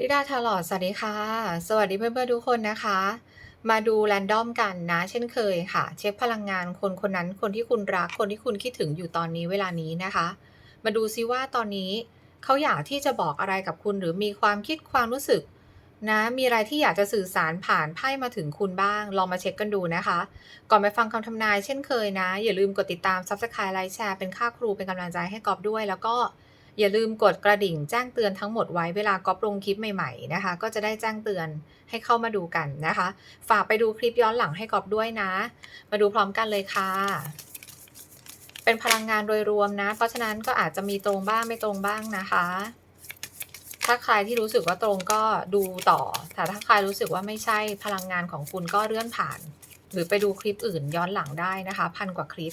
ลิดาทาลอดสวัสดีค่ะ สวัสดีเพื่อนๆทุกคนนะคะ มาดูแรนดอมกันนะ เช่นเคยค่ะ เช็คพลังงานคนคนนั้นคนที่คุณรักคนที่คุณคิดถึงอยู่ตอนนี้เวลานี้นะคะ มาดูซิว่าตอนนี้เขาอยากที่จะบอกอะไรกับคุณหรือมีความคิดความรู้สึกนะมีอะไรที่อยากจะสื่อสารผ่านไพ่มาถึงคุณบ้าง ลองมาเช็คกันดูนะคะ ก่อนไปฟังคำทำนายเช่นเคยนะ อย่าลืมกดติดตาม Subscribe ไลค์แชร์เป็นค่าครูเป็นกำลังใจให้กอบด้วย แล้วก็ อย่าลืมกดกระดิ่งแจ้งเตือนทั้งหมดไว้เวลากอบลงคลิปใหม่ๆนะคะ ก็จะได้แจ้งเตือนให้เข้ามาดูกันนะคะ ฝากไปดูคลิปย้อนหลังให้กอบด้วยนะ มาดูพร้อมกันเลยค่ะ เป็นพลังงานโดยรวมนะ เพราะฉะนั้นก็อาจจะมีตรงบ้างไม่ตรงบ้างนะคะ ถ้าใครที่รู้สึกว่าตรงก็ดูต่อ แต่ถ้าใครรู้สึกว่าไม่ใช่พลังงานของคุณก็เลื่อนผ่าน หรือไปดูคลิปอื่นย้อนหลังได้นะคะ พันกว่าคลิป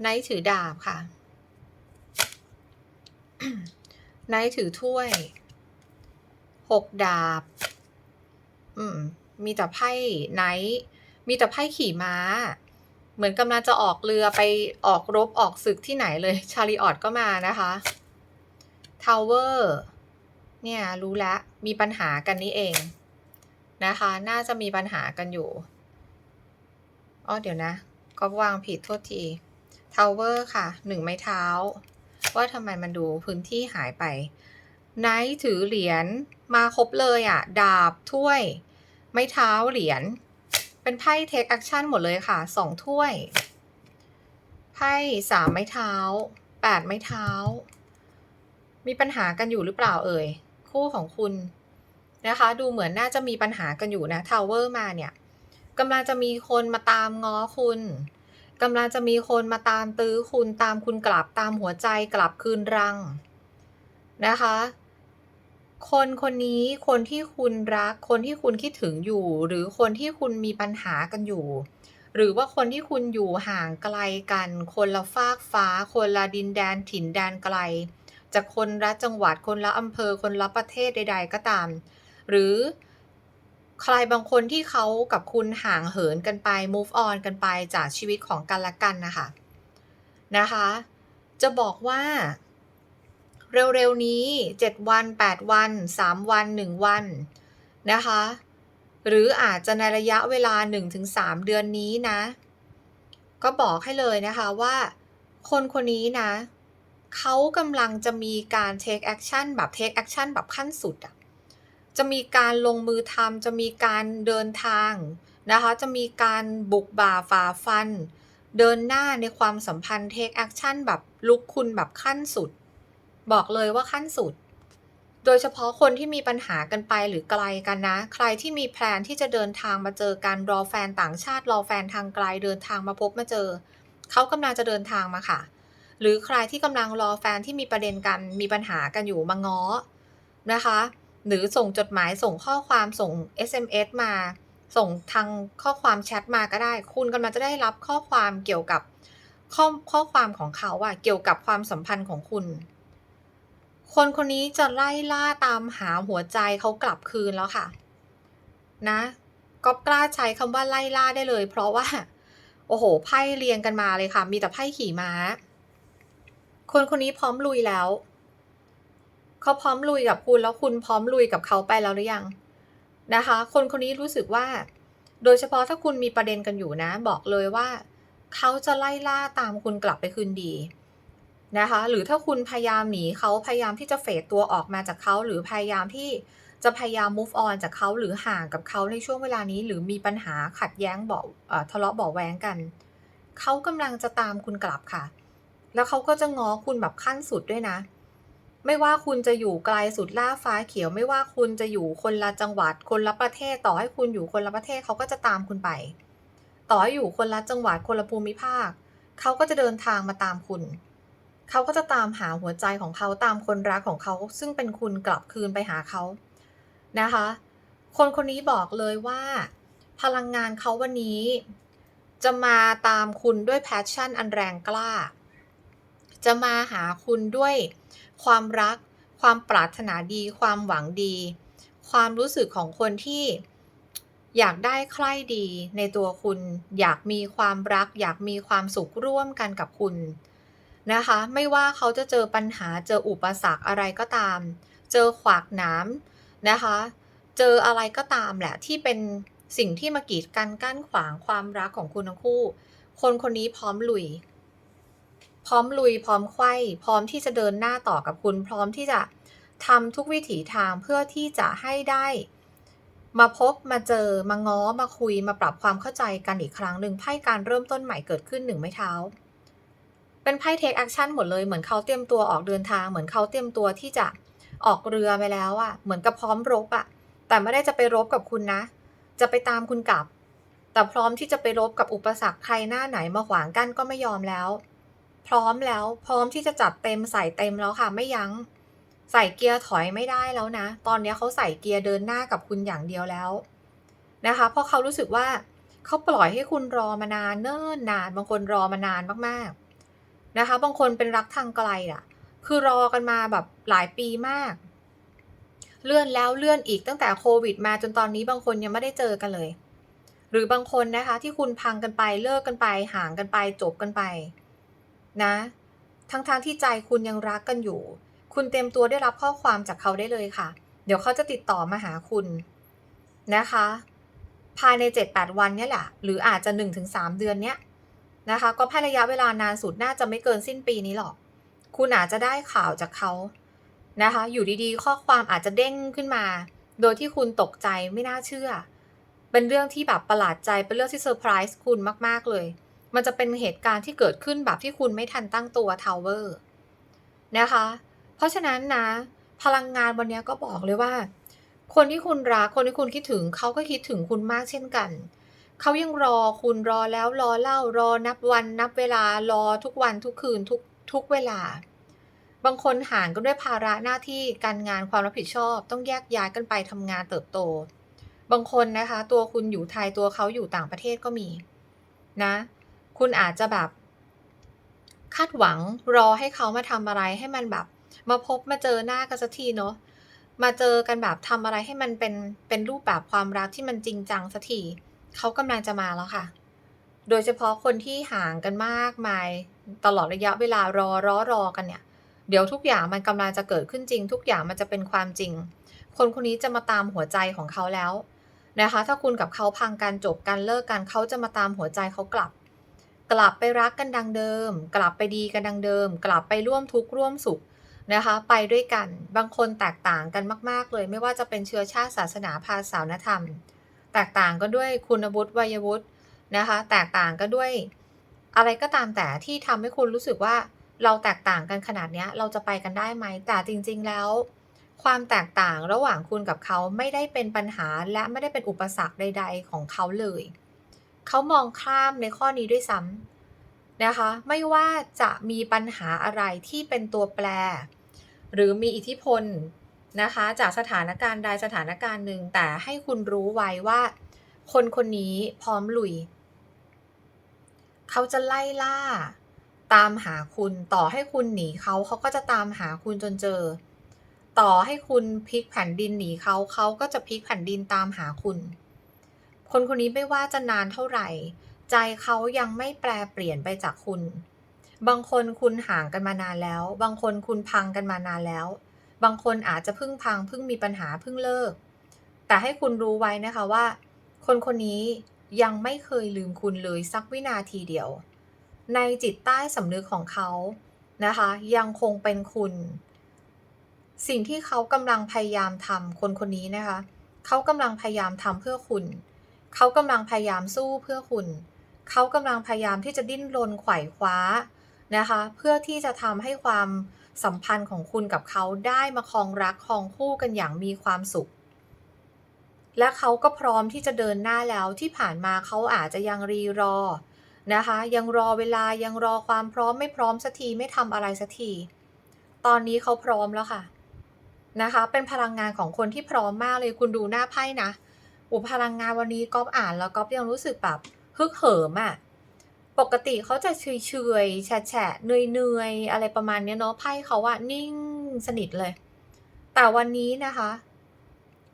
ไนท์ถือดาบค่ะ ไนท์ถือถ้วยหกดาบ อืม มีแต่ไพ่ไนท์มีแต่ไพ่ขี่ม้า เหมือนกำลังจะออกเรือไปออกรบออกศึกที่ไหนเลย ชาลีออดก็มานะคะทาวเวอร์เนี่ย รู้แล้ว มีปัญหากันนี่เอง นะคะ น่าจะมีปัญหากันอยู่อ๋อเดี๋ยวนะ ก็วางผิดโทษทีทาวเวอร์ค่ะหนึ่งไม้เท้า ว่าทำไมมันดูพื้นที่หายไปไนท์ถือเหรียญมาครบเลยอะ่ะ ดาบถ้วย ไม้เท้าเหรียญ เป็นไพ่เทคแอคชั่นหมดเลยค่ะสองถ้วย ไพ่สามไม้เท้าแปดไม้เท้า มีปัญหากันอยู่หรือเปล่าเอ่ย คู่ของคุณนะคะ ดูเหมือนน่าจะมีปัญหากันอยู่นะทาวเวอร์มาเนี่ยกำลังจะมีคนมาตามง้อคุณ กำลังจะมีคนมาตามตื้อคุณตามคุณกลับตามหัวใจกลับคืนรังนะคะ คนคนนี้คนที่คุณรัก คนที่คุณคิดถึงอยู่ หรือคนที่คุณมีปัญหากันอยู่ หรือว่าคนที่คุณอยู่ห่างไกลกัน คนละฟากฟ้า คนละดินแดนถิ่นแดนไกล จากคนละจังหวัดคนละอำเภอคนละประเทศใด ๆ ก็ตาม หรือ ใครบางคนที่เขากับคุณห่างเหินกันไป move on กันไปจากชีวิตของกันและกันนะคะนะคะ จะบอกว่า เร็วๆนี้ 7 วัน 8 วัน 3 วัน 1 วันนะคะ หรืออาจจะในระยะเวลา 1-3 เดือนนี้นะ ก็บอกให้เลยนะคะว่าคนคนนี้นะ เขากำลังจะมีการ take action แบบ take action แบบขั้นสุดอะ จะมีการลงมือทำจะมีการเดินทางนะคะ จะมีการบุกบ่าฝ่าฟัน เดินหน้าในความสัมพันธ์ take action แบบลุกคุณแบบขั้นสุด บอกเลยว่าขั้นสุด โดยเฉพาะคนที่มีปัญหากันไปหรือไกลกันนะ ใครที่มีแพลนที่จะเดินทางมาเจอกันรอแฟนต่างชาติรอแฟนทางไกลเดินทางมาพบมาเจอ เขากำลังจะเดินทางมาค่ะ หรือใครที่กำลังรอแฟนที่มีประเด็นกันมีปัญหากันอยู่มาง้อนะคะ หรือส่งจดหมายส่งข้อความส่ง SMS มา ส่งทางข้อความแชทมาก็ได้ คุณกำลังจะได้รับข้อความเกี่ยวกับข้อข้อความของเขาอะเกี่ยวกับความสัมพันธ์ของคุณ คนคนนี้จะไล่ล่าตามหาหัวใจเขากลับคืนแล้วค่ะ นะก็กล้าใช้คำว่าไล่ล่าได้เลย เพราะว่า โอ้โหไพ่เรียงกันมาเลยค่ะ มีแต่ไพ่ขี่ม้า คนคนนี้พร้อมลุยแล้ว เขาพร้อมลุยกับคุณแล้วคุณพร้อมลุยกับเขาไปแล้วหรือยังนะคะ คนคนนี้รู้สึกว่า โดยเฉพาะถ้าคุณมีประเด็นกันอยู่นะ บอกเลยว่า เขาจะไล่ล่าตามคุณกลับไปคืนดีนะคะ หรือถ้าคุณพยายามหนีเขาพยายามที่จะเฟดตัวออกมาจากเขาหรือพยายามที่จะพยายาม move on จากเขาหรือห่างกับเขาในช่วงเวลานี้ หรือมีปัญหาขัดแย้งเบาทะเลาะเบาะแว้งกัน เขากำลังจะตามคุณกลับค่ะ แล้วเขาก็จะง้อคุณแบบขั้นสุดด้วยนะ ไม่ว่าคุณจะอยู่ไกลสุดล่าฟ้าเขียว ไม่ว่าคุณจะอยู่คนละจังหวัด คนละประเทศ ต่อให้คุณอยู่คนละประเทศเขาก็จะตามคุณไป ต่อให้อยู่คนละจังหวัดคนละภูมิภาค เขาก็จะเดินทางมาตามคุณ เขาก็จะตามหาหัวใจของเขาตามคนรักของเขา ซึ่งเป็นคุณกลับคืนไปหาเขานะคะ คนคนนี้บอกเลยว่า พลังงานเขาวันนี้ จะมาตามคุณด้วยแพชชั่นอันแรงกล้า จะมาหาคุณด้วย ความรัก ความปรารถนาดี ความหวังดี ความรู้สึกของคนที่อยากได้ใคร่ดีในตัวคุณ อยากมีความรัก อยากมีความสุขร่วมกันกับคุณนะคะ ไม่ว่าเขาจะเจอปัญหาเจออุปสรรคอะไรก็ตาม เจอขวากหนามนะคะ เจออะไรก็ตามแหละที่เป็นสิ่งที่มากีดกันกั้นขวางความรักของคุณทั้งคู่ คนคนนี้พร้อมลุย พร้อมลุยพร้อมไข้พร้อมที่จะเดินหน้าต่อกับคุณ พร้อมที่จะทำทุกวิถีทางเพื่อที่จะให้ได้ มาพบมาเจอมาง้อมาคุยมาปรับความเข้าใจกันอีกครั้งหนึ่งไพ่การเริ่มต้นใหม่เกิดขึ้นหนึ่งไม้เท้า เป็นไพ่เทคแอคชั่นหมดเลยเหมือนเขาเตรียมตัวออกเดินทางเหมือนเขาเตรียมตัวที่จะออกเรือไปแล้วอะเหมือนกับพร้อมรบอะแต่ไม่ได้จะไปรบกับคุณนะ จะไปตามคุณกลับ แต่พร้อมที่จะไปรบกับอุปสรรคใครหน้าไหนมาขวางกั้นก็ไม่ยอมแล้ว พร้อมแล้วพร้อมที่จะจัดเต็มใส่เต็มแล้วค่ะไม่ยัง้ง ใส่เกียร์ถอยไม่ได้แล้วนะ ตอนนี้เขาใส่เกียร์เดินหน้ากับคุณอย่างเดียวแล้วนะคะ เพราะเขารู้สึกว่าเขาปล่อยให้คุณรอมานานเนิ่นนานบางคนรอมานานมากๆนะคะ บางคนเป็นรักทางไกลอะ คือรอกันมาแบบหลายปีมาก เลื่อนแล้วเลื่อนอีกตั้งแต่โควิด มาจนตอนนี้บางคนยังไม่ได้เจอกันเลย หรือบางคนนะคะที่คุณพังกันไปเลิกกันไปห่างกันไปจบกันไป นะ ทั้งๆทที่ใจคุณยังรักกันอยู่ คุณเต็มตัวได้รับข้อความจากเขาได้เลยค่ะ เดี๋ยวเขาจะติดต่อมาหาคุณนะคะ ภายใน 7-8 วันเนี่ยแหละ หรืออาจจะ 1-3 เดือนเนี้ยนะคะ ก็ภายระยะเวลานานสุดน่าจะไม่เกินสิ้นปีนี้หรอก คุณอาจจะได้ข่าวจากเขานะคะ อยู่ดีๆ ข้อความอาจจะเด้งขึ้นมา โดยที่คุณตกใจไม่น่าเชื่อ เป็นเรื่องที่แบบประหลาดใจ เป็นเรื่องที่เซอร์ไพรส์คุณมาก ๆ เลย มันจะเป็นเหตุการณ์ที่เกิดขึ้นแบบที่คุณไม่ทันตั้งตัวทาวเวอร์นะคะ เพราะฉะนั้นนะ พลังงานวันนี้ก็บอกเลยว่า คนที่คุณรักคนที่คุณคิดถึงเขาก็คิดถึงคุณมากเช่นกันเขายังรอคุณรอแล้วรอเล่ารอนับวันนับเวลารอทุกวันทุกคืนทุกทุกเวลา บางคนห่างกันด้วยภาระหน้าที่การงานความรับผิดชอบ ต้องแยกย้ายกันไปทำงานเติบโต บางคนนะคะ ตัวคุณอยู่ไทยตัวเขาอยู่ต่างประเทศก็มี นะ คุณอาจจะแบบ คาดหวังรอให้เขามาทำอะไรให้มันแบบ มาพบมาเจอหน้ากันสักทีเนาะมาเจอกันแบบทำอะไรให้มันเป็นเป็นรูปแบบความรักที่มันจริงจังสักทีเขากำลังจะมาแล้วค่ะ โดยเฉพาะคนที่ห่างกันมากมายตลอดระยะเวลารอรอรอกันเนี่ย เดี๋ยวทุกอย่างมันกำลังจะเกิดขึ้นจริง ทุกอย่างมันจะเป็นความจริง คนคนนี้จะมาตามหัวใจของเขาแล้วนะคะ ถ้าคุณกับเขาพังกันจบกันเลิกกันเขาจะมาตามหัวใจเขากลับ กลับไปรักกันดังเดิม กลับไปดีกันดังเดิม กลับไปร่วมทุกข์ร่วมสุขนะคะ ไปด้วยกันบางคนแตกต่างกันมาก ๆ เลย ไม่ว่าจะเป็นเชื้อชาติศาสนาภาษานธรรม แตกต่างกันด้วยคุณวุฒิวัยวุฒินะคะ แตกต่างกันด้วย อะไรก็ตามแต่ที่ทำให้คุณรู้สึกว่าเราแตกต่างกันขนาดนี้เราจะไปกันได้ไหมแต่จริง ๆ แล้ว ความแตกต่างระหว่างคุณกับเขาไม่ได้เป็นปัญหาและไม่ได้เป็นอุปสรรคใด ๆ ของเขาเลย เขามองข้ามในข้อนี้ด้วยซ้ำนะคะ ไม่ว่าจะมีปัญหาอะไรที่เป็นตัวแปร หรือมีอิทธิพลนะคะ จากสถานการณ์ใดสถานการณ์หนึ่งแต่ให้คุณรู้ไว้ว่า คนคนนี้พร้อมลุย เขาจะไล่ล่า ตามหาคุณต่อให้คุณหนีเขาเขาก็จะตามหาคุณจนเจอ ต่อให้คุณพลิกแผ่นดินหนีเขาเขาก็จะพลิกแผ่นดินตามหาคุณ คนคนนี้ไม่ว่าจะนานเท่าไหร่ ใจเขายังไม่แปลเปลี่ยนไปจากคุณ บางคนคุณห่างกันมานานแล้ว บางคนคุณพังกันมานานแล้ว บางคนอาจจะเพิ่งพังเพิ่งมีปัญหาเพิ่งเลิก แต่ให้คุณรู้ไว้นะคะว่า คนคนนี้ยังไม่เคยลืมคุณเลยสักวินาทีเดียว ในจิตใต้สำนึกของเขานะคะ ยังคงเป็นคุณ สิ่งที่เขากำลังพยายามทำคนคนนี้นะคะ เขากำลังพยายามทำเพื่อคุณ เขากำลังพยายามสู้เพื่อคุณ เขากำลังพยายามที่จะดิ้นรนไขว่คว้านะคะ เพื่อที่จะทำให้ความสัมพันธ์ของคุณกับเขาได้มาครองรักครองคู่กันอย่างมีความสุข และเขาก็พร้อมที่จะเดินหน้าแล้วที่ผ่านมาเขาอาจจะยังรีรอนะคะ ยังรอเวลายังรอความพร้อมไม่พร้อมสักทีไม่ทำอะไรสักทีตอนนี้เขาพร้อมแล้วค่ะนะคะ เป็นพลังงานของคนที่พร้อมมากเลยคุณดูหน้าไพ่นะ อุพลังงานวันนี้ก๊อฟอ่านแล้วก๊อฟยังรู้สึกแบบฮึกเหิมอะ่ะปกติเขาจะเฉยเฉยแฉะแฉะเนื่อยเนื่อยอะไรประมาณเนี้ยเนาะไพ่เขาอะนิ่งสนิทเลย แต่วันนี้นะคะ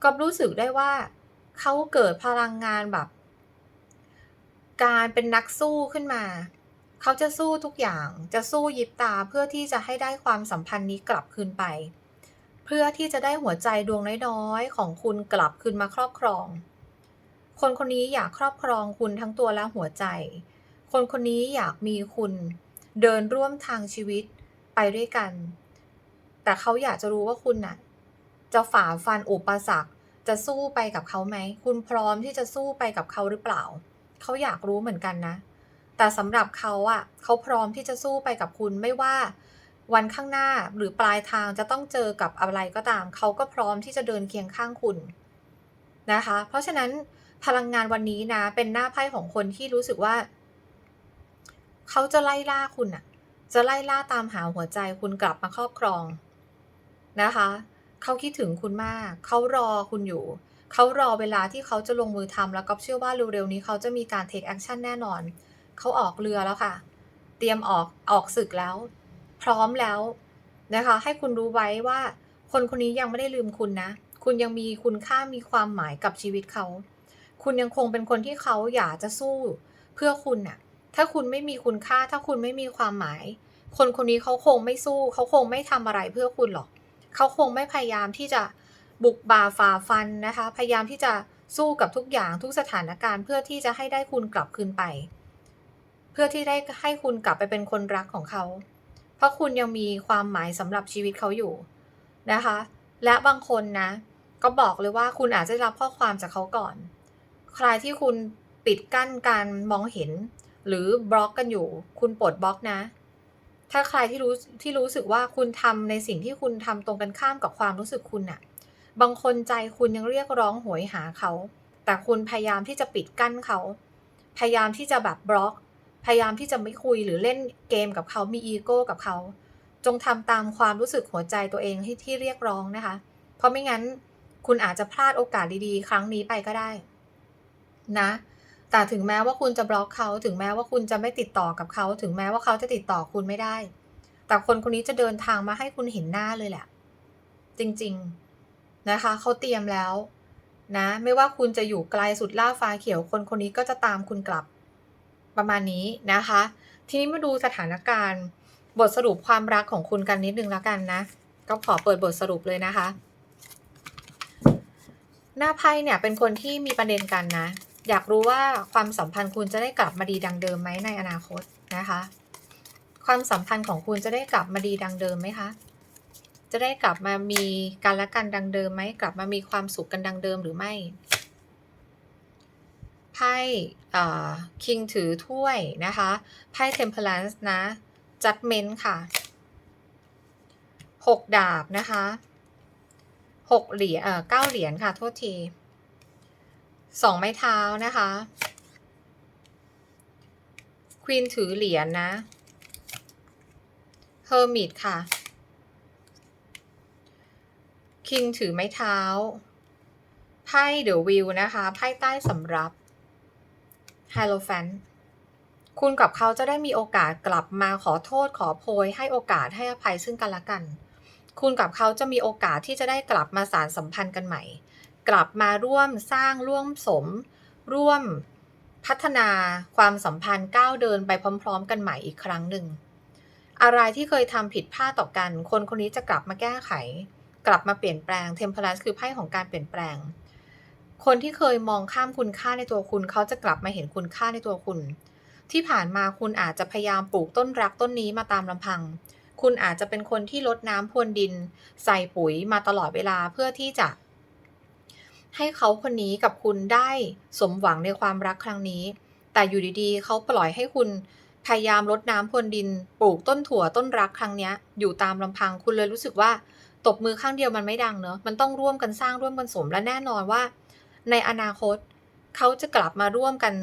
ก๊อฟรู้สึกได้ว่าเขาเกิดพลังงานแบบ การเป็นนักสู้ขึ้นมา เขาจะสู้ทุกอย่างจะสู้ยิบตาเพื่อที่จะให้ได้ความสัมพันธ์นี้กลับคืนไป เพื่อที่จะได้หัวใจดวงน้อยๆ ของคุณกลับคืนมาครอบครอง คนคนนี้อยากครอบครองคุณทั้งตัวและหัวใจ คนคนนี้อยากมีคุณเดินร่วมทางชีวิตไปด้วยกัน แต่เขาอยากจะรู้ว่าคุณน่ะ จะฝ่าฟันอุปสรรค จะสู้ไปกับเขาไหม คุณพร้อมที่จะสู้ไปกับเขาหรือเปล่า เขาอยากรู้เหมือนกันนะ แต่สำหรับเขาอะเขาพร้อมที่จะสู้ไปกับคุณไม่ว่า วันข้างหน้าหรือปลายทางจะต้องเจอกับอะไรก็ตาม เขาก็พร้อมที่จะเดินเคียงข้างคุณนะคะ เพราะฉะนั้นพลังงานวันนี้นะ เป็นหน้าไพ่ของคนที่รู้สึกว่า เขาจะไล่ล่าคุณอะจะไล่ล่าตามหาหัวใจคุณกลับมาครอบครองนะคะ เขาคิดถึงคุณมาก เขารอคุณอยู่ เขารอเวลาที่เขาจะลงมือทำแล้วก็เชื่อว่าเร็วๆนี้เขาจะมีการ take action แน่นอน เขาออกเรือแล้วค่ะ เตรียมออกออกศึกแล้ว พร้อมแล้วนะคะ ให้คุณรู้ไว้ว่า คนคนนี้ยังไม่ได้ลืมคุณนะ คุณยังมีคุณค่ามีความหมายกับชีวิตเขา คุณยังคงเป็นคนที่เขาอยากจะสู้เพื่อคุณน่ะ ถ้าคุณไม่มีคุณค่า ถ้าคุณไม่มีความหมาย คนคนนี้เขาคงไม่สู้ เขาคงไม่ทำอะไรเพื่อคุณหรอก เขาคงไม่พยายามที่จะบุกบ่าฝ่าฟันนะคะ พยายามที่จะสู้กับทุกอย่างทุกสถานการณ์ เพื่อที่จะให้ได้คุณกลับคืนไป เพื่อที่ได้ให้คุณกลับไปเป็นคนรักของเขา เพราะคุณยังมีความหมายสำหรับชีวิตเขาอยู่นะคะ และบางคนนะ ก็บอกเลยว่าคุณอาจจะรับข้อความจากเขาก่อน ใครที่คุณปิดกั้นการมองเห็น หรือบล็อกกันอยู่ คุณปลดบล็อกนะ ถ้าใครที่รู้ที่รู้สึกว่าคุณทำในสิ่งที่คุณทำตรงกันข้ามกับความรู้สึกคุณน่ะบางคนใจคุณยังเรียกร้องโหยหาเขา แต่คุณพยายามที่จะปิดกั้นเขา พยายามที่จะแบบบล็อก พยายามที่จะไม่คุยหรือเล่นเกมกับเขามีอีโก้กับเขา จงทำตามความรู้สึกหัวใจตัวเองที่ที่เรียกร้องนะคะ เพราะไม่งั้นคุณอาจจะพลาดโอกาสดีๆ ครั้งนี้ไปก็ได้ นะ แต่ถึงแม้ว่าคุณจะบล็อกเขาถึงแม้ว่าคุณจะไม่ติดต่อกับเขา ถึงแม้ว่าเขาจะติดต่อคุณไม่ได้ แต่คนคนนี้จะเดินทางมาให้คุณเห็นหน้าเลยแหละ จริงๆนะคะ เขาเตรียมแล้ว นะ ไม่ว่าคุณจะอยู่ไกลสุดล่าฟ้าเขียวคนคนนี้ก็จะตามคุณกลับ ประมาณนี้นะคะ ทีนี้มาดูสถานการณ์ บทสรุปความรักของคุณกันนิดนึงแล้วกันนะ ก็ขอเปิดบทสรุปเลยนะคะ หน้าไพ่เนี่ยเป็นคนที่มีประเด็นกันนะ อยากรู้ว่าความสัมพันธ์คุณจะได้กลับมาดีดังเดิมไหมในอนาคตนะคะ ความสัมพันธ์ของคุณจะได้กลับมาดีดังเดิมไหมคะจะได้กลับมามีกันและกันดังเดิมไหมกลับมามีความสุขกันดังเดิมหรือไม่ ไพ่คิงถือถ้วยนะคะไพ่ Temperance นะ Judgment ค่ะหกดาบนะคะหกเหรียญเอ่อเก้าเหรียญค่ะโทษทีสองไม้เท้านะคะควีนถือเหรียญนะเฮอร์มิตค่ะคิงถือไม้เท้าไพ่เดอะวิวนะคะไพ่ใต้สำรับ ฮโลแฟนคุณกับเขาจะได้มีโอกาสกลับมาขอโทษขอโพย ให้โอกาสให้อภัยซึ่งกันและกัน คุณกับเขาจะมีโอกาสที่จะได้กลับมาสารสัมพันธ์กันใหม่ กลับมาร่วมสร้างร่วมสม ร่วมพัฒนาความสัมพันธ์ก้าวเดินไปพร้อม ๆ กันใหม่อีกครั้งหนึ่ง อะไรที่เคยทำผิดพลาดต่อกัน คนคนนี้จะกลับมาแก้ไข กลับมาเปลี่ยนแปลงเทมเพล n คือไพ่ของการเปลี่ยนแปลง คนที่เคยมองข้ามคุณค่าในตัวคุณเขาจะกลับมาเห็นคุณค่าในตัวคุณ ที่ผ่านมาคุณอาจจะพยายามปลูกต้นรักต้นนี้มาตามลำพัง คุณอาจจะเป็นคนที่ลดน้ำพรวนดิน ใส่ปุ๋ยมาตลอดเวลาเพื่อที่จะ ให้เขาคนนี้กับคุณได้สมหวังในความรักครั้งนี้ แต่อยู่ดีๆเขาปล่อยให้คุณพยายามลดน้ำพรวนดิน ปลูกต้นถั่วต้นรักครั้งนี้อยู่ตามลำพังคุณเลยรู้สึกว่า ตบมือข้างเดียวมันไม่ดังเนอะมันต้องร่วมกันสร้างร่วมกันสมและแน่นอนว่า ในอนาคต เขาจะกลับมาร่วมกัน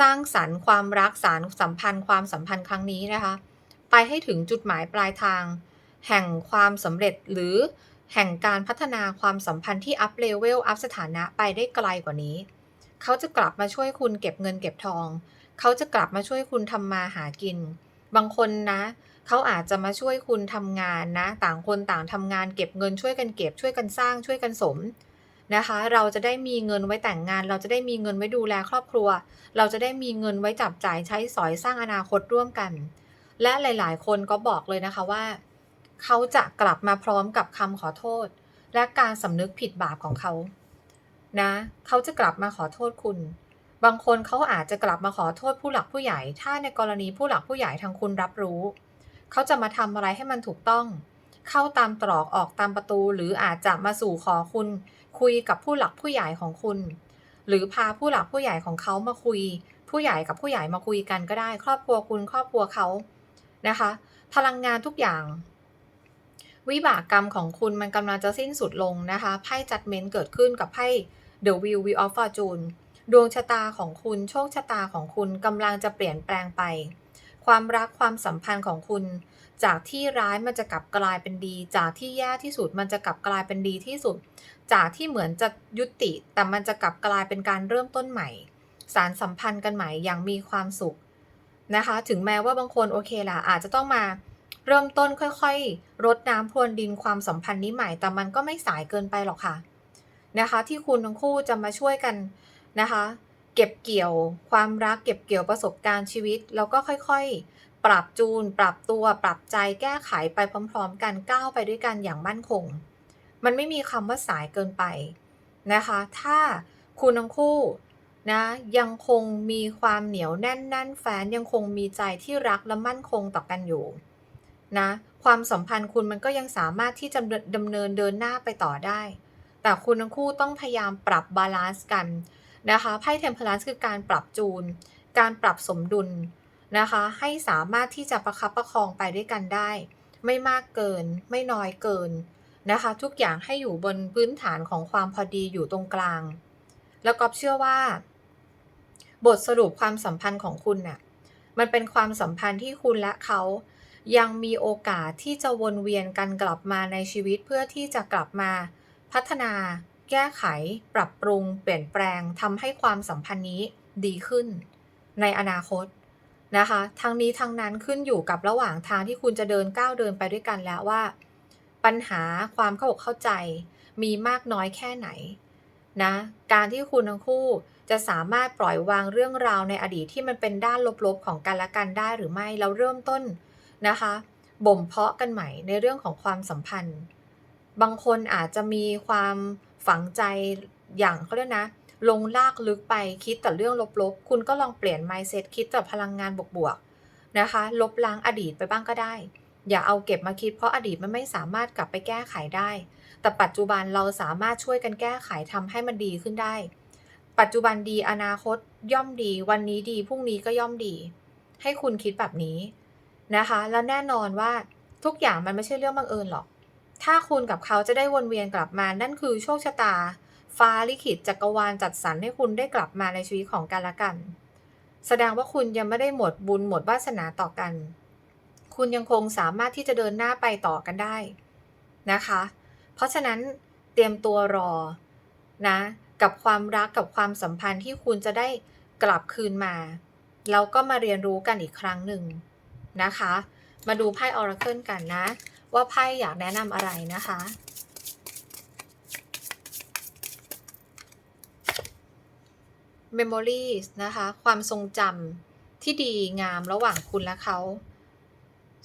สร้างสรรค์ความรักสารสัมพันธ์ความสัมพันธ์ครั้งนี้นะคะ ไปให้ถึงจุดหมายปลายทาง แห่งความสำเร็จหรือแห่งการพัฒนาความสัมพันธ์ที่อัพเลเวลอัพสถานะไปได้ไกลกว่านี้ เขาจะกลับมาช่วยคุณเก็บเงินเก็บทอง เขาจะกลับมาช่วยคุณทำมาหากิน บางคนนะ เขาอาจจะมาช่วยคุณทำงานนะ ต่างคนต่างทำงานเก็บเงินช่วยกันเก็บช่วยกันสร้างช่วยกันสม นะคะ เราจะได้มีเงินไว้แต่งงาน เราจะได้มีเงินไว้ดูแลครอบครัว เราจะได้มีเงินไว้จับจ่ายใช้สอยสร้างอนาคตร่วมกัน และหลายๆ คนก็บอกเลยนะคะว่า เขาจะกลับมาพร้อมกับคำขอโทษ และการสำนึกผิดบาปของเขา นะ เขาจะกลับมาขอโทษคุณ บางคนเขาอาจจะกลับมาขอโทษผู้หลักผู้ใหญ่ ถ้าในกรณีผู้หลักผู้ใหญ่ทางคุณรับรู้ เขาจะมาทำอะไรให้มันถูกต้องเข้าตามตรอกออกตามประตูหรืออาจจะมาสู่ขอคุณ คุยกับผู้หลักผู้ใหญ่ของคุณ หรือพาผู้หลักผู้ใหญ่ของเขามาคุย ผู้ใหญ่กับผู้ใหญ่มาคุยกันก็ได้ ครอบครัวคุณครอบครัวเขานะคะ พลังงานทุกอย่าง วิบากกรรมของคุณมันกำลังจะสิ้นสุดลงนะคะไพ่จัดเมนเกิดขึ้นกับไพ่ The Wheel Wheel of Fortune ดวงชะตาของคุณโชคชะตาของคุณกำลังจะเปลี่ยนแปลงไป ความรักความสัมพันธ์ของคุณ จากที่ร้ายมันจะกลับกลายเป็นดี จากที่แย่ที่สุดมันจะกลับกลายเป็นดีที่สุด จากที่เหมือนจะยุติ แต่มันจะกลับกลายเป็นการเริ่มต้นใหม่ สารสัมพันธ์กันใหม่อย่างมีความสุขนะคะ ถึงแม้ว่าบางคนโอเคล่ะอาจจะต้องมาเริ่มต้นค่อยๆรดน้ำพรวนดินความสัมพันธ์นี้ใหม่ แต่มันก็ไม่สายเกินไปหรอกค่ะนะคะ ที่คุณทั้งคู่จะมาช่วยกันนะคะ เก็บเกี่ยวความรักเก็บเกี่ยวประสบการณ์ชีวิต แล้วก็ค่อยๆ ปรับจูน ปรับตัว ปรับใจแก้ไขไปพร้อม ๆ กันก้าวไปด้วยกันอย่างมั่นคง มันไม่มีคำว่าสายเกินไปนะคะ ถ้าคุณทั้งคู่นะยังคงมีความเหนียวแน่นแน่นแฟ้นยังคงมีใจที่รักและมั่นคงต่อกันอยู่นะความสัมพันธ์คุณมันก็ยังสามารถที่จะดำเนินเดินหน้าไปต่อได้ แต่คุณทั้งคู่ต้องพยายามปรับบาลานซ์กันนะคะไพ่เทมเพลนซ์คือการปรับจูน การปรับสมดุลนะคะให้สามารถที่จะประคับประคองไปด้วยกันได้ ไม่มากเกินไม่น้อยเกิน นะคะ ทุกอย่างให้อยู่บนพื้นฐานของความพอดีอยู่ตรงกลาง แล้วก็เชื่อว่า บทสรุปความสัมพันธ์ของคุณน่ะมันเป็นความสัมพันธ์ที่คุณและเขายังมีโอกาสที่จะวนเวียนกันกลับมาในชีวิตเพื่อที่จะกลับมาพัฒนา แก้ไข ปรับปรุง เปลี่ยนแปลงทำให้ความสัมพันธ์นี้ดีขึ้น ในอนาคตนะคะ ทั้งนี้ทั้งนั้นขึ้นอยู่กับระหว่างทางที่คุณจะเดินก้าวเดินไปด้วยกันแล้วว่า ปัญหาความเข้าอกเข้าใจมีมากน้อยแค่ไหนนะการที่คุณทั้งคู่จะสามารถปล่อยวางเรื่องราวในอดีตที่มันเป็นด้านลบๆของกันและกันได้หรือไม่เราเริ่มต้นนะคะบ่มเพาะกันใหม่ในเรื่องของความสัมพันธ์ บางคนอาจจะมีความฝังใจอย่างเขาเรียกนะ ลงลากลึกไปคิดแต่เรื่องลบๆ คุณก็ลองเปลี่ยน mindset คิดแต่พลังงานบวกๆนะคะ ลบล้างอดีตไปบ้างก็ได้ อย่าเอาเก็บมาคิดเพราะอดีตมันไม่สามารถกลับไปแก้ไขได้ แต่ปัจจุบันเราสามารถช่วยกันแก้ไขทำให้มันดีขึ้นได้ ปัจจุบันดีอนาคตย่อมดี วันนี้ดีพรุ่งนี้ก็ย่อมดี ให้คุณคิดแบบนี้นะคะ แล้วแน่นอนว่าทุกอย่างมันไม่ใช่เรื่องบังเอิญหรอก ถ้าคุณกับเขาจะได้วนเวียนกลับมา นั่นคือโชคชะตา ฟ้าลิขิตจักรวาลจัดสรรให้คุณได้กลับมาในชีวิตของกันและกัน แสดงว่าคุณยังไม่ได้หมดบุญหมดวาสนาต่อกัน คุณยังคงสามารถที่จะเดินหน้าไปต่อกันได้นะคะ เพราะฉะนั้นเตรียมตัวรอนะกับความรักกับความสัมพันธ์ที่คุณจะได้กลับคืนมาแล้วก็มาเรียนรู้กันอีกครั้งหนึ่งนะคะ มาดูไพ่ออราเคิลกันนะ ว่าไพ่อยากแนะนำอะไรนะคะ Memories นะคะ ความทรงจำที่ดีงามระหว่างคุณและเขา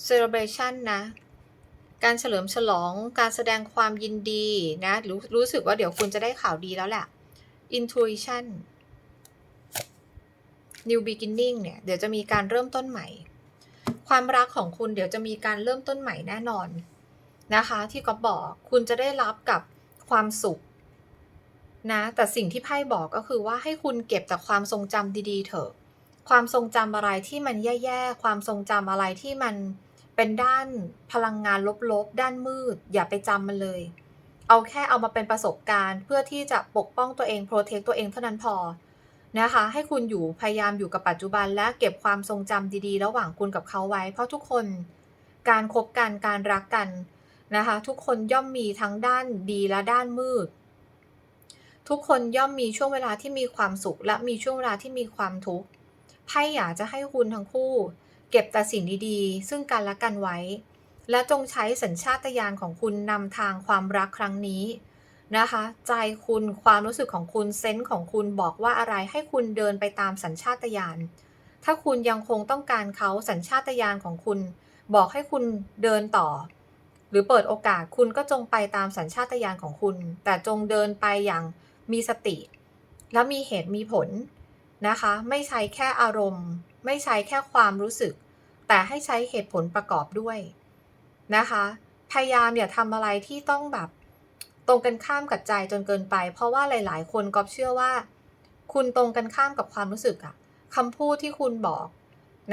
Celebration นะ การเฉลิมฉลอง การแสดงความยินดีนะรู้รู้สึกว่าเดี๋ยวคุณจะได้ข่าวดีแล้วแหละ Intuition New Beginning เนี่ย เดี๋ยวจะมีการเริ่มต้นใหม่ ความรักของคุณเดี๋ยวจะมีการเริ่มต้นใหม่แน่นอนนะคะ ที่ก็บอกคุณจะได้รับกับความสุขนะแต่สิ่งที่ไพ่บอกก็คือว่าให้คุณเก็บแต่ความทรงจำดีๆ เถอะ ความทรงจำอะไรที่มันแย่ๆ ความทรงจำอะไรที่มัน เป็นด้านพลังงานลบๆ ด้านมืด อย่าไปจำมันเลย เอาแค่เอามาเป็นประสบการณ์เพื่อที่จะปกป้องตัวเองโปรเทคตัวเองเท่านั้นพอนะคะ ให้คุณอยู่พยายามอยู่กับปัจจุบันและเก็บความทรงจำดีๆ ระหว่างคุณกับเขาไว้ เพราะทุกคนการคบกันการรักกันนะคะ ทุกคนย่อมมีทั้งด้านดีและด้านมืด ทุกคนย่อมมีช่วงเวลาที่มีความสุข และมีช่วงเวลาที่มีความทุกข์ไพ่อยากจะให้คุณทั้งคู่ เก็บแต่สิ่งดีๆ ซึ่งกันและกันไว้ และจงใช้สัญชาตญาณของคุณนำทางความรักครั้งนี้นะคะ ใจคุณความรู้สึกของคุณเซนส์ของคุณบอกว่าอะไรให้คุณเดินไปตามสัญชาตญาณถ้าคุณยังคงต้องการเขาสัญชาตญาณของคุณ บอกให้คุณเดินต่อ หรือเปิดโอกาสคุณก็จงไปตามสัญชาตญาณของคุณ แต่จงเดินไปอย่างมีสติ และมีเหตุมีผลนะคะ ไม่ใช้แค่อารมณ์ ไม่ใช้แค่ความรู้สึก แต่ให้ใช้เหตุผลประกอบด้วยนะคะ พยายามอย่าทำอะไรที่ต้องแบบตรงกันข้ามกับใจจนเกินไป เพราะว่าหลาย ๆ คนก็เชื่อว่า คุณตรงกันข้ามกับความรู้สึกอะคำพูดที่คุณบอก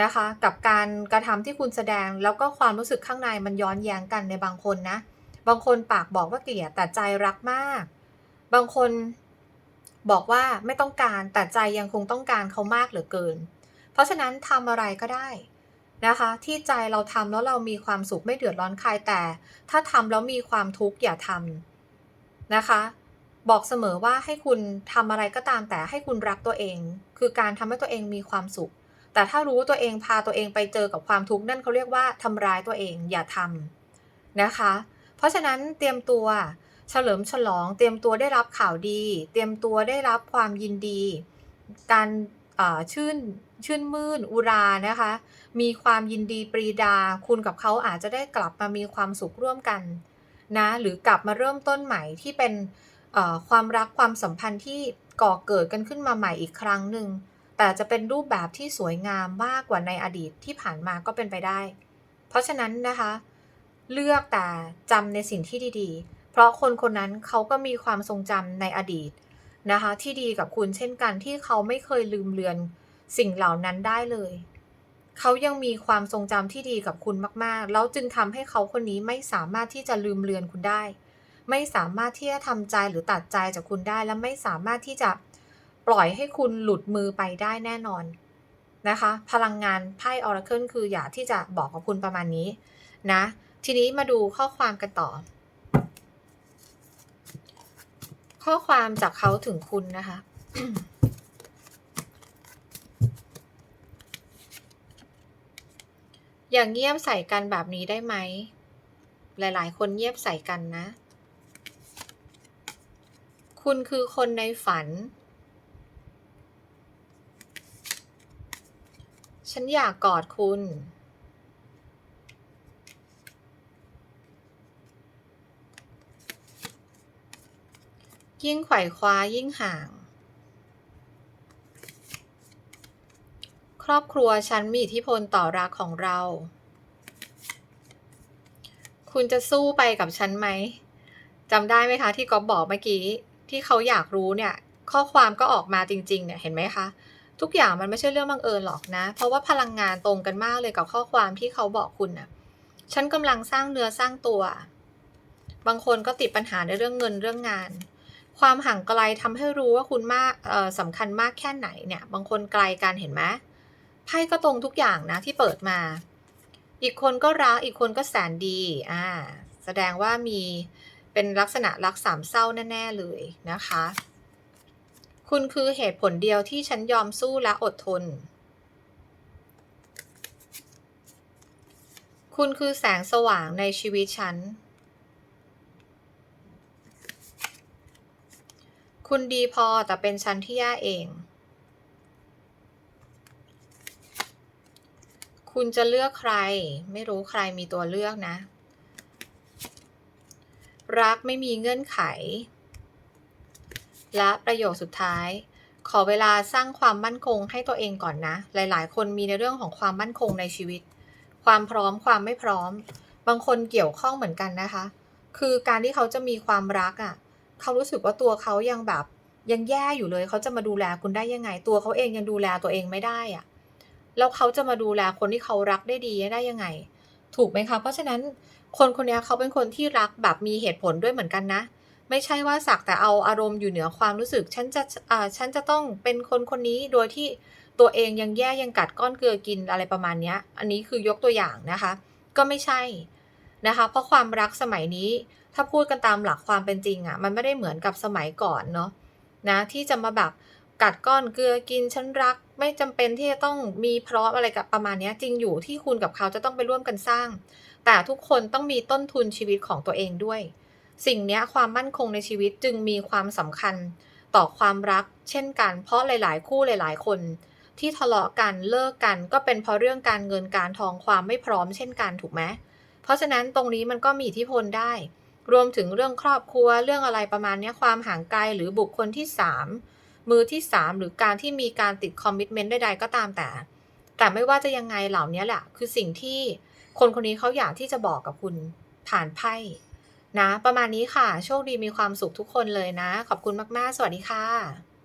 นะคะ กับการกระทำที่คุณแสดงแล้วก็ความรู้สึกข้างในมันย้อนแย้งกันในบางคนนะ บางคนปากบอกว่าเกลียดแต่ใจรักมาก บางคนบอกว่าไม่ต้องการแต่ใจยังคงต้องการเขามากเหลือเกิน เพราะฉะนั้นทำอะไรก็ได้นะคะ ที่ใจเราทำแล้วเรามีความสุขไม่เดือดร้อนใครแต่ ถ้าทำแล้วมีความทุกข์อย่าทำนะคะ บอกเสมอว่าให้คุณทำอะไรก็ตามแต่ให้คุณรักตัวเอง คือการทำให้ตัวเองมีความสุข แต่ถ้ารู้ตัวเองพาตัวเองไปเจอกับความทุกข์นั่นเขาเรียกว่าทำร้ายตัวเองอย่าทำนะคะ เพราะฉะนั้นเตรียมตัวเฉลิมฉลอง เตรียมตัวได้รับข่าวดี เตรียมตัวได้รับความยินดี การชื่น ชื่นมื่น อุรานะคะ มีความยินดีปรีดา คุณกับเขาอาจจะได้กลับมามีความสุขร่วมกันนะหรือกลับมาเริ่มต้นใหม่ที่เป็นความรักความสัมพันธ์ที่ก่อเกิดกันขึ้นมาใหม่อีกครั้งหนึ่งแต่จะเป็นรูปแบบที่สวยงามมากกว่าในอดีตที่ผ่านมาก็เป็นไปได้ เพราะฉะนั้นนะคะ เลือกแต่จำในสิ่งที่ดีๆ เพราะคนคนนั้นเขาก็มีความทรงจำในอดีตนะคะ ที่ดีกับคุณเช่นกันที่เขาไม่เคยลืมเลือน สิ่งเหล่านั้นได้เลย เขายังมีความทรงจำที่ดีกับคุณมาก ๆ แล้วจึงทำให้เขาคนนี้ไม่สามารถที่จะลืมเลือนคุณได้ ไม่สามารถที่จะทำใจหรือตัดใจจากคุณได้ และไม่สามารถที่จะปล่อยให้คุณหลุดมือไปได้แน่นอนนะคะ พลังงานไพ่ออร์เคิลคืออยากที่จะบอกกับคุณประมาณนี้นะ ทีนี้มาดูข้อความกันต่อ ข้อความจากเขาถึงคุณนะคะ อย่างเงียบใส่กันแบบนี้ได้ไหม หลายๆ คนเงียบใส่กันนะ คุณคือคนในฝัน ฉันอยากกอดคุณ ยิ่งไขว่คว้ายิ่งห่าง ครอบครัวฉันมีอิทธิพลต่อรักของเรา คุณจะสู้ไปกับฉันไหมจำได้ไหมคะ ที่ก๊อฟบอกเมื่อกี้ที่เขาอยากรู้เนี่ย ข้อความก็ออกมาจริง ๆ เนี่ยเห็นไหมคะทุกอย่างมันไม่ใช่เรื่องบังเอิญหรอกนะ เพราะว่าพลังงานตรงกันมากเลยกับข้อความที่เขาบอกคุณน่ะ ฉันกำลังสร้างเนื้อสร้างตัว บางคนก็ติดปัญหาในเรื่องเงินเรื่องงาน ความห่างไกลทำให้รู้ว่าคุณมากสำคัญมากแค่ไหนเนี่ย บางคนไกลกันเห็นไหม ไพ่ก็ตรงทุกอย่างนะที่เปิดมา อีกคนก็รักอีกคนก็แสนดีอ่าแสดงว่ามีเป็นลักษณะรักสามเศร้าแน่ ๆ เลยนะคะ คุณคือเหตุผลเดียวที่ฉันยอมสู้และอดทน คุณคือแสงสว่างในชีวิตฉัน คุณดีพอแต่เป็นฉันที่แย่เอง คุณจะเลือกใคร ไม่รู้ใครมีตัวเลือกนะ รักไม่มีเงื่อนไข และประโยคสุดท้าย ขอเวลาสร้างความมั่นคงให้ตัวเองก่อนนะ หลาย ๆ คนมีในเรื่องของความมั่นคงในชีวิต ความพร้อมความไม่พร้อม บางคนเกี่ยวข้องเหมือนกันนะคะ คือการที่เขาจะมีความรักอะ่ะ เขารู้สึกว่าตัวเขายังแบบยังแย่อยู่เลย เขาจะมาดูแลคุณได้ยังไง ตัวเขาเองยังดูแลตัวเองไม่ได้อะ่ะ แล้วเขาจะมาดูแลคนที่เขารักได้ดีได้ยังไง ถูกไหมคะ เพราะฉะนั้นคนคนนี้เขาเป็นคนที่รักแบบมีเหตุผลด้วยเหมือนกันนะ ไม่ใช่ว่าสักแต่เอาอารมณ์อยู่เหนือความรู้สึก ฉันจะอ่าฉันจะต้องเป็นคนคนนี้โดยที่ตัวเองยังแย่ยังกัดก้อนเกลือกินอะไรประมาณนี้อันนี้คือยกตัวอย่างนะคะ ก็ไม่ใช่นะคะ เพราะความรักสมัยนี้ถ้าพูดกันตามหลักความเป็นจริงอะ่ะ มันไม่ได้เหมือนกับสมัยก่อนเนาะนะที่จะมาแบบกัดก้อนเกลือกินฉันรัก ไม่จำเป็นที่จะต้องมีพร้อมอะไรกับประมาณนี้จริงอยู่ที่คุณกับเขาจะต้องไปร่วมกันสร้าง แต่ทุกคนต้องมีต้นทุนชีวิตของตัวเองด้วย สิ่งนี้ความมั่นคงในชีวิตจึงมีความสำคัญต่อความรัก เช่นกัน เพราะหลาย ๆ คู่หลาย ๆ คนที่ทะเลาะกันเลิกกันก็เป็นเพราะเรื่องการเงินการทองความไม่พร้อมเช่นกันถูกไหมเพราะฉะนั้นตรงนี้มันก็มีอิทธิพลได้ รวมถึงเรื่องครอบครัวเรื่องอะไรประมาณนี้ความห่างไกลหรือบุคคลที่สา มือที่สามหรือการที่มีการติดคอมมิชเมนต์ใดๆก็ตามแต่ แต่ไม่ว่าจะยังไงเหล่านี้แหละ คือสิ่งที่คนคนนี้เขาอยากที่จะบอกกับคุณผ่านไพ่นะ ประมาณนี้ค่ะ โชคดีมีความสุขทุกคนเลยนะ ขอบคุณมากๆ สวัสดีค่ะ